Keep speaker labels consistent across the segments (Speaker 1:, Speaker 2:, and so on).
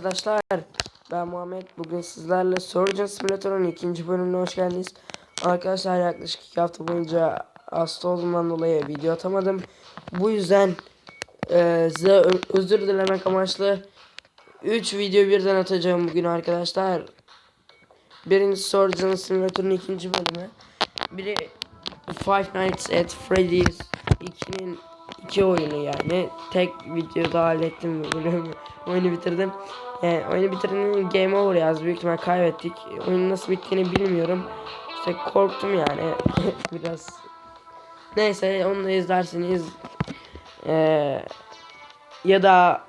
Speaker 1: arkadaşlar. Ben Muhammed. Bugün sizlerle Surgeon Simulator'un ikinci bölümüne hoş geldiniz. Arkadaşlar yaklaşık iki hafta boyunca hasta olduğumdan dolayı video atamadım. Bu yüzden e, size özür dilemek amaçlı 3 video birden atacağım bugün arkadaşlar. Birincisi Surgeon Simulator'un ikinci bölümü. Biri Five Nights at Freddy's 2'nin iki oyunu yani. Tek videoda hallettim. Oyunu bitirdim. Yani oyunu bitirdim game over yaz. Büyük ihtimal kaybettik. Oyunun nasıl bittiğini bilmiyorum. İşte korktum yani. Biraz. Neyse onu da izlersiniz. Ee, ya da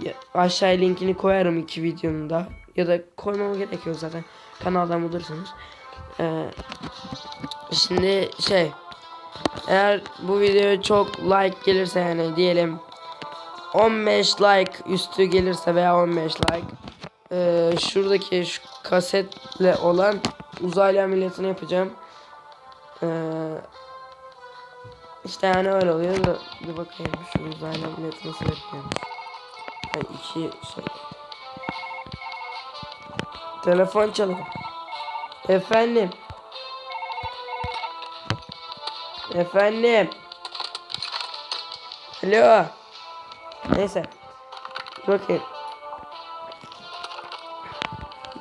Speaker 1: ya- aşağıya linkini koyarım iki videonun da. Ya da koymama gerek yok zaten. Kanaldan bulursunuz. Ee, şimdi şey eğer bu videoya çok like gelirse yani diyelim 15 like üstü gelirse veya 15 like eee, şuradaki şu kasetle olan uzaylı ameliyatını yapacağım. Eee işte yani öyle oluyor da bir bakayım şu uzaylı ameliyatı nasıl yapıyorum. Ha, iki şey. Telefon çalıyor. Efendim. Efendim. Alo. Neyse. Bakayım.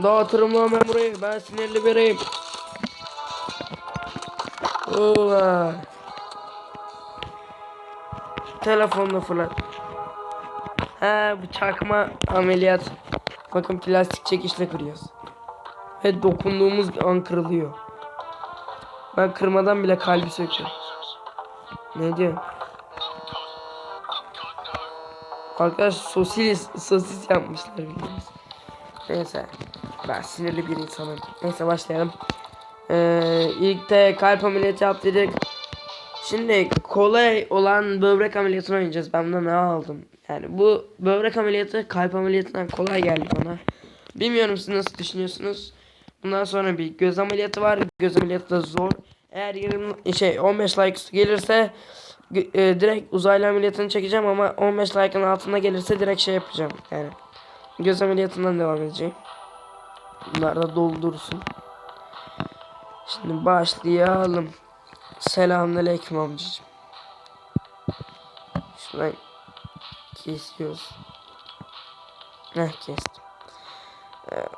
Speaker 1: Dağıtırım lan ben burayı. Ben sinirli biriyim. Ulan. Telefonla fırlat. He bu çakma ameliyat. Bakın plastik çekişle kırıyoruz. Ve dokunduğumuz an kırılıyor. Ben kırmadan bile kalbi söküyor. Ne diyor? Arkadaş sosis sosis yapmışlar biliyorsunuz. Neyse. Ben sinirli bir insanım. Neyse başlayalım. Ee, ilk de kalp ameliyatı yaptırdık. Şimdi kolay olan böbrek ameliyatını oynayacağız. Ben buna ne aldım? Yani bu böbrek ameliyatı kalp ameliyatından kolay geldi bana. Bilmiyorum siz nasıl düşünüyorsunuz. Bundan sonra bir göz ameliyatı var. Göz ameliyatı da zor. Eğer 20 şey 15 like gelirse e, direkt uzaylı ameliyatını çekeceğim ama 15 like'ın altında gelirse direkt şey yapacağım. Yani göz ameliyatından devam edeceğim. Bunlar da doldursun. Şimdi başlayalım. Selamünaleyküm amcacığım. Şuradan kesiyoruz. Heh kestim.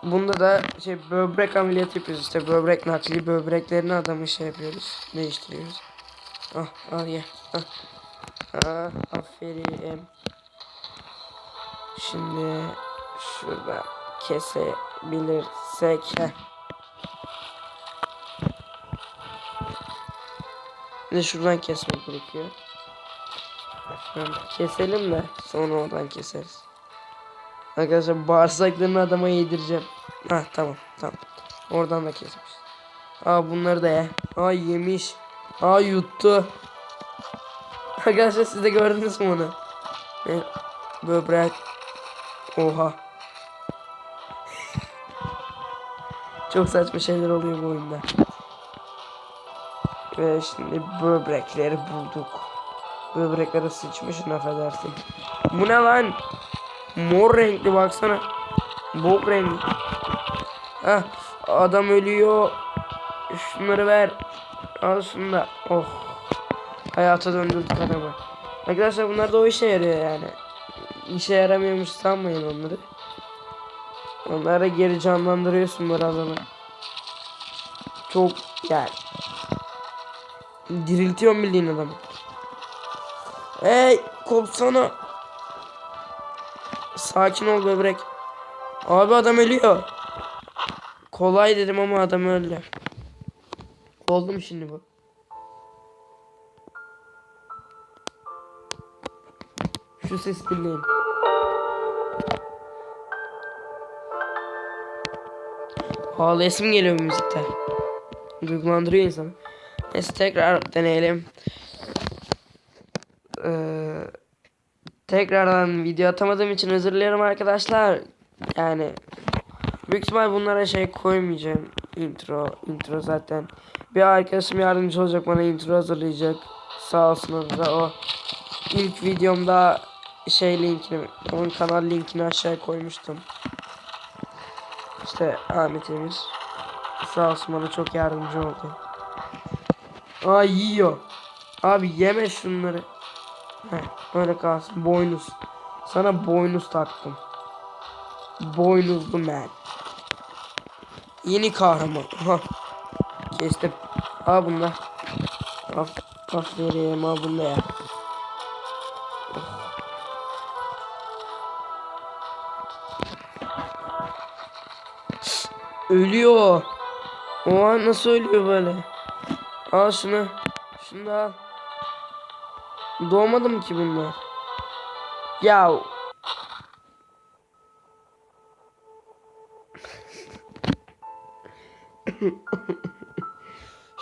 Speaker 1: Bunda da şey böbrek ameliyatı yapıyoruz işte böbrek nakli böbreklerini adamı şey yapıyoruz değiştiriyoruz. Ah al ye. Ah. Aferin. Şimdi şurada kesebilirsek. Heh. Bir şuradan kesmek gerekiyor. Keselim de sonra oradan keseriz. Arkadaşlar bağırsaklarını adama yedireceğim. Ha tamam tamam. Oradan da kesmiş. Aa bunları da ye. Aa yemiş. Aa yuttu. Arkadaşlar siz de gördünüz mü onu? Böbrek. Oha. Çok saçma şeyler oluyor bu oyunda. Ve şimdi böbrekleri bulduk. Böbrekleri sıçmışsın affedersin. Bu ne lan? Mor renkli baksana. Bok rengi. Hah adam ölüyor. Şunları ver. Al şunu da. Oh. Hayata döndürdük adamı. Arkadaşlar bunlar da o işe yarıyor yani. İşe yaramıyormuş sanmayın onları. Onları geri canlandırıyorsun böyle adamı. Çok yani. Diriltiyorum bildiğin adamı. Hey kopsana. Sakin ol böbrek. Abi adam ölüyor. Kolay dedim ama adam öldü. Oldu mu şimdi bu? Şu ses dinleyin. Ağlayasım geliyor bu müzikte. Duygulandırıyor insanı. Neyse tekrar deneyelim. Ee, tekrardan video atamadığım için özür dilerim arkadaşlar. Yani büyük ihtimal bunlara şey koymayacağım. Intro, intro zaten. Bir arkadaşım yardımcı olacak bana intro hazırlayacak. Sağ olsun da o. İlk videomda şey linkini, onun kanal linkini aşağıya koymuştum. İşte Ahmet Emir. Sağ olsun bana çok yardımcı oldu. Aa yiyor. Abi yeme şunları. Heh, öyle kalsın. Boynuz. Sana boynuz taktım. Boynuzlu man. Yeni kahraman. Aha. Kestim. Aa bunda. Af, aferin ha bunda ya. Ölüyor. Oha nasıl ölüyor böyle? Al şunu. Şunu da al. Doğmadı mı ki bunlar? Ya.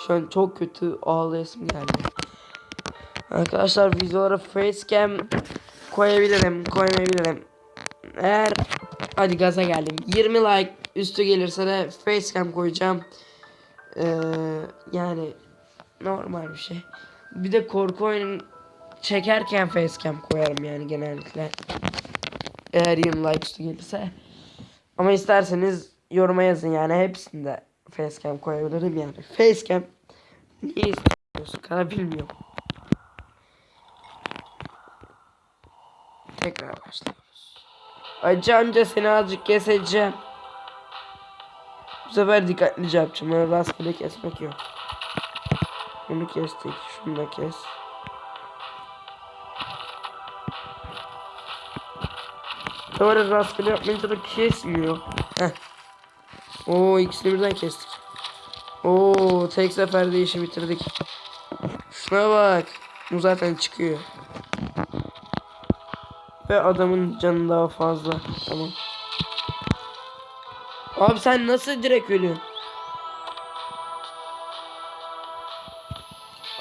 Speaker 1: Şu an çok kötü ağlayasım geldi. Arkadaşlar videolara facecam koyabilirim, koymayabilirim. Eğer hadi gaza geldim. 20 like üstü gelirse de facecam koyacağım. Ee, yani normal bir şey. Bir de korku oyunu çekerken facecam koyarım yani genellikle. Eğer 20 like üstü gelirse. Ama isterseniz yoruma yazın yani hepsinde facecam koyabilirim yani. Facecam niye istiyorsun? Kana bilmiyorum. Tekrar başlıyoruz. Acı amca seni azıcık keseceğim. Bu sefer dikkatlice yapacağım. Öyle rastgele kesmek yok. Bunu kestik. Şunu da kes. Böyle rastgele yapmayınca da kesmiyor. Heh. Oo ikisini birden kestik. Oo tek seferde işi bitirdik. Şuna bak. Bu zaten çıkıyor. Ve adamın canı daha fazla. Tamam. Abi sen nasıl direkt ölüyorsun?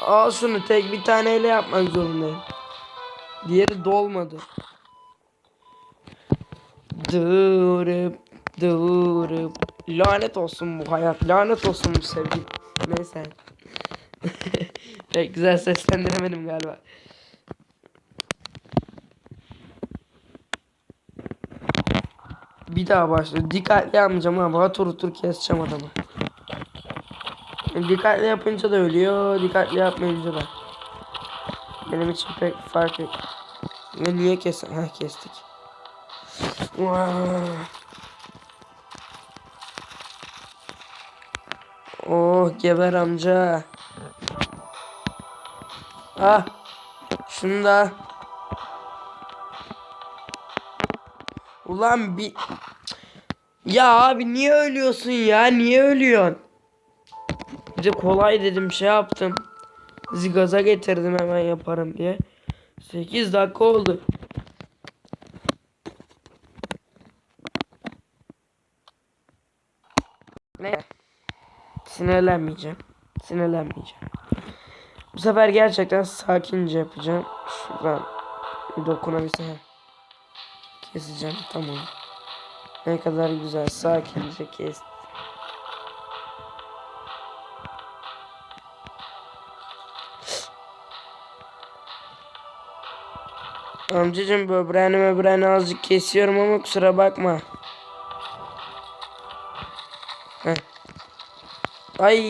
Speaker 1: Al şunu tek bir taneyle yapmak zorundayım. Diğeri dolmadı. Durup durup lanet olsun bu hayat lanet olsun bu sevgi. Neyse. Pek güzel seslendiremedim galiba. Bir daha başlıyor. Dikkatli yapmayacağım ama otur otur keseceğim adamı. Dikkatli yapınca da ölüyor, dikkatli yapmayınca da. Benim için pek fark yok. Ve niye kes? Ha kestik. Oh geber amca. Ah. Şunu da. Ulan bir Ya abi niye ölüyorsun ya? Niye ölüyorsun? Bir de kolay dedim şey yaptım. Sizi gaza getirdim hemen yaparım diye. 8 dakika oldu. Ne? Sinirlenmeyeceğim. Sinirlenmeyeceğim. Bu sefer gerçekten sakince yapacağım. Şuradan bir. Keseceğim tamam. Ne kadar güzel sakince kes. Amcacım böbreğini möbreğini azıcık kesiyorum ama kusura bakma. Ay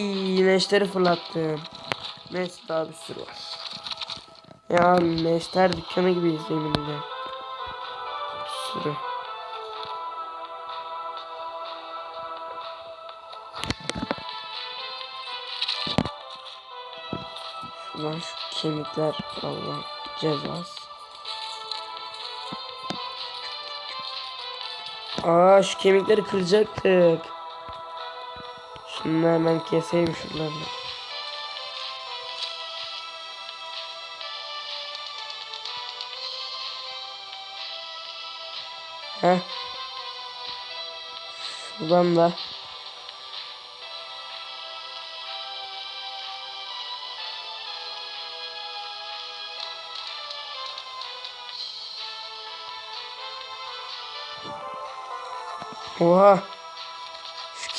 Speaker 1: neşteri fırlattım. Neyse daha bir sürü var. Ya neşter dükkanı gibi izleyin de. Sürü. Şuradan şu kemikler Allah cezası. Aa şu kemikleri kıracaktık. Şunu hemen keseyim şuradan. Heh. Şuradan da. Oha.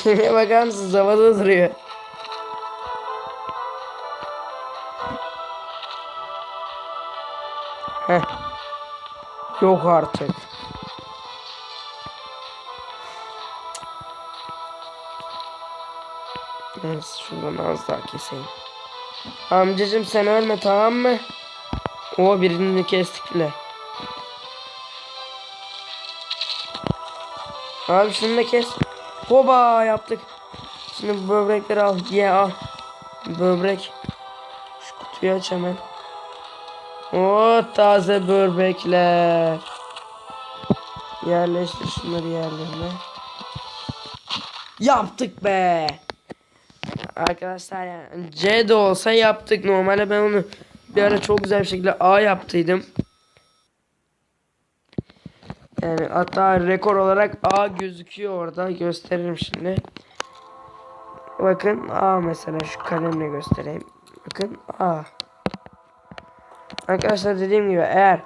Speaker 1: Şu kemiğe bakar mısınız? Havada duruyor. Heh. Yok artık. Neyse şuradan az daha keseyim. Amcacım sen ölme tamam mı? O birini kestik bile. Abi şunu da kes. Hoba yaptık. Şimdi böbrekleri al. Ye al. Böbrek. Şu kutuyu aç hemen. O taze böbrekler. Yerleştir şunları yerlerine. Yaptık be. Arkadaşlar yani C de olsa yaptık. Normalde ben onu bir ara çok güzel bir şekilde A yaptıydım. Yani hatta rekor olarak A gözüküyor orada. Gösteririm şimdi. Bakın A mesela şu kalemle göstereyim. Bakın A. Arkadaşlar dediğim gibi eğer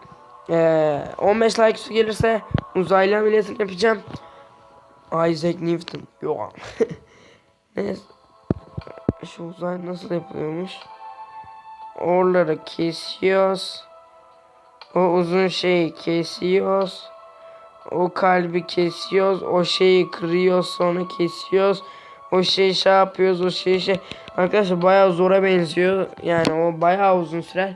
Speaker 1: eee 15 like gelirse uzaylı ameliyatını yapacağım. Isaac Newton. Yok. Neyse. Şu uzay nasıl yapılıyormuş? Oraları kesiyoruz. O uzun şeyi kesiyoruz. O kalbi kesiyoruz. O şeyi kırıyoruz sonra kesiyoruz. O şeyi şey yapıyoruz. O şeyi şey. Arkadaşlar bayağı zora benziyor. Yani o bayağı uzun sürer.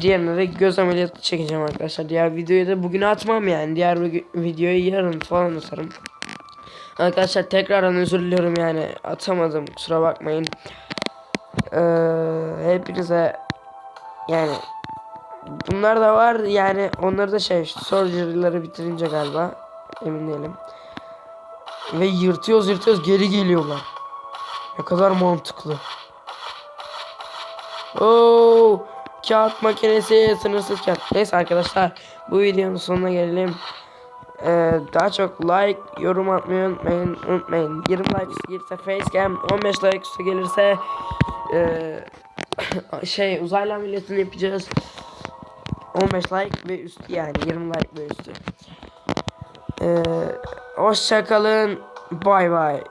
Speaker 1: Diğerine de göz ameliyatı çekeceğim arkadaşlar. Diğer videoyu da bugün atmam yani. Diğer vi- videoyu yarın falan atarım. Arkadaşlar tekrardan özür diliyorum yani atamadım kusura bakmayın. Ee, hepinize yani bunlar da var yani onları da şey surgery'ları bitirince galiba emin değilim. Ve yırtıyoruz yırtıyoruz geri geliyorlar. Ne kadar mantıklı. Oo, kağıt makinesi sınırsız kağıt. Neyse arkadaşlar bu videonun sonuna gelelim. Ee, daha çok like, yorum atmayı unutmayın. unutmayın. 20 like gelirse facecam, 15 like gelirse ee, şey uzaylı ameliyatını yapacağız. 15 like ve üstü yani 20 like ve üstü. Ee, hoşça kalın. Bay bay.